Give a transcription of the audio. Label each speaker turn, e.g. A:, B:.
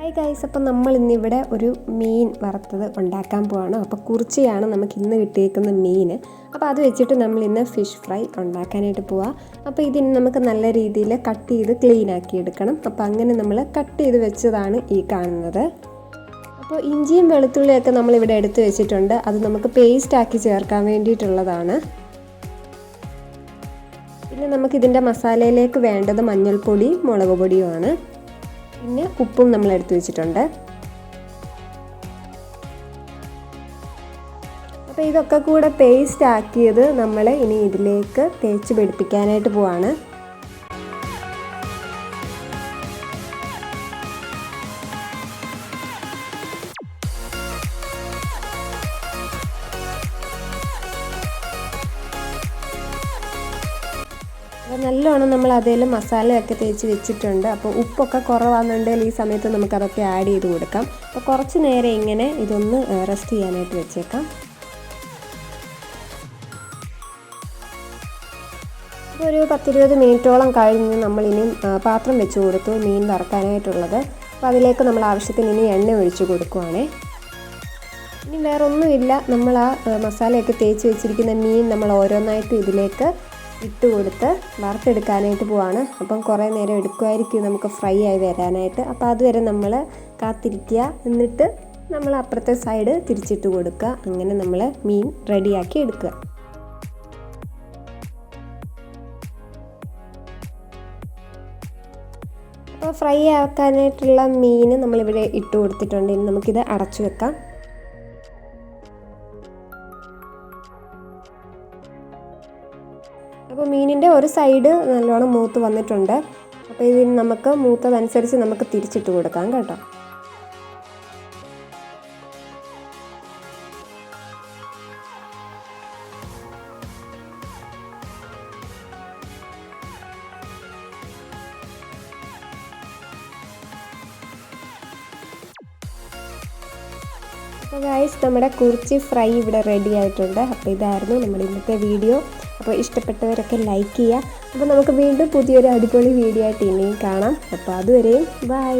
A: Hi guys അപ്പോൾ നമ്മൾ ഇന്നിവിടെ ഒരു മീൻ വറുത്തത് ഉണ്ടാക്കാൻ പോവാണ്. അപ്പോൾ കുറിച്ചിയാണ് നമുക്ക് ഇന്ന് കിട്ടിയേക്കുന്ന മീൻ. അപ്പോൾ അത് വെച്ചിട്ട് നമ്മൾ ഇന്ന് ഫിഷ് ഫ്രൈ ഉണ്ടാക്കാനായിട്ട് പോവാം. അപ്പോൾ ഇതിന് നമുക്ക് നല്ല രീതിയിൽ കട്ട് ചെയ്ത് ക്ലീൻ ആക്കി എടുക്കണം. അപ്പോൾ അങ്ങനെ നമ്മൾ കട്ട് ചെയ്ത് വെച്ചതാണ് ഈ കാണുന്നത്. അപ്പോൾ ഇഞ്ചിയും വെളുത്തുള്ളിയൊക്കെ നമ്മളിവിടെ എടുത്ത് വെച്ചിട്ടുണ്ട്. അത് നമുക്ക് പേസ്റ്റ് ആക്കി ചേർക്കാൻ വേണ്ടിയിട്ടുള്ളതാണ്. പിന്നെ നമുക്കിതിന്റെ മസാലയിലേക്ക് വേണ്ടത് മഞ്ഞൾപ്പൊടിയും മുളക് പൊടിയുമാണ്. പിന്നെ ഉപ്പും നമ്മൾ എടുത്തു വെച്ചിട്ടുണ്ട്. അപ്പോൾ ഇതൊക്കെ കൂടെ പേസ്റ്റ് ആക്കിയത് നമ്മൾ ഇനി ഇതിലേക്ക് തേച്ച് പിടിപ്പിക്കാനായിട്ട് പോവാണ്. അപ്പോൾ നല്ലോണം നമ്മൾ അതിൽ മസാലയൊക്കെ തേച്ച് വെച്ചിട്ടുണ്ട്. അപ്പോൾ ഉപ്പൊക്കെ കുറവാണെന്നുണ്ടെങ്കിൽ ഈ സമയത്ത് നമുക്കതൊക്കെ ആഡ് ചെയ്ത് കൊടുക്കാം. അപ്പോൾ കുറച്ച് നേരം ഇങ്ങനെ ഇതൊന്ന് റെസ്റ്റ് ചെയ്യാനായിട്ട് വെച്ചേക്കാം. ഒരു പത്തിരുപത് മിനിറ്റോളം കഴിഞ്ഞ് നമ്മളിനി പാത്രം വെച്ച് കൊടുത്തു മീൻ വറക്കാനായിട്ടുള്ളത്. അപ്പോൾ അതിലേക്ക് നമ്മൾ ആവശ്യത്തിന് ഇനി എണ്ണ ഒഴിച്ച് കൊടുക്കുവാണേ. ഇനി വേറൊന്നുമില്ല. നമ്മൾ ആ മസാലയൊക്കെ തേച്ച് വെച്ചിരിക്കുന്ന മീൻ നമ്മൾ ഓരോന്നായിട്ട് ഇതിലേക്ക് ഇട്ട് കൊടുത്ത് വറുത്തെടുക്കാനായിട്ട് പോവാണ്. അപ്പം കുറേ നേരം എടുക്കുമായിരിക്കും നമുക്ക് ഫ്രൈ ആയി വരാനായിട്ട്. അപ്പോൾ അതുവരെ നമ്മൾ കാത്തിരിക്കുക. എന്നിട്ട് നമ്മൾ അപ്പുറത്തെ സൈഡ് തിരിച്ചിട്ട് കൊടുക്കുക. അങ്ങനെ നമ്മൾ മീൻ റെഡിയാക്കി എടുക്കുക. അപ്പോൾ ഫ്രൈ ആക്കാനായിട്ടുള്ള മീൻ നമ്മളിവിടെ ഇട്ട് കൊടുത്തിട്ടുണ്ട്. ഇനി നമുക്കിത് അടച്ചു വെക്കാം. അപ്പോൾ മീനിന്റെ ഒരു സൈഡ് നല്ലോണം മൂത്ത് വന്നിട്ടുണ്ട്. അപ്പോൾ ഇതിന് നമുക്ക് മൂത്തതനുസരിച്ച് നമുക്ക് തിരിച്ചിട്ട് കൊടുക്കാം കേട്ടോ. അപ്പോൾ ഗായ്സ് നമ്മുടെ കുറിച്ചി ഫ്രൈ ഇവിടെ റെഡി ആയിട്ടുണ്ട്. അപ്പോൾ ഇതായിരുന്നു നമ്മുടെ ഇന്നത്തെ വീഡിയോ അപ്പോൾ ഇഷ്ടപ്പെട്ടവരൊക്കെ ലൈക്ക് ചെയ്യുക. അപ്പോൾ നമുക്ക് വീണ്ടും പുതിയൊരു അടിപൊളി വീഡിയോ ആയിട്ട് ഇനിയും കാണാം. അപ്പോൾ അതുവരെയും ബൈ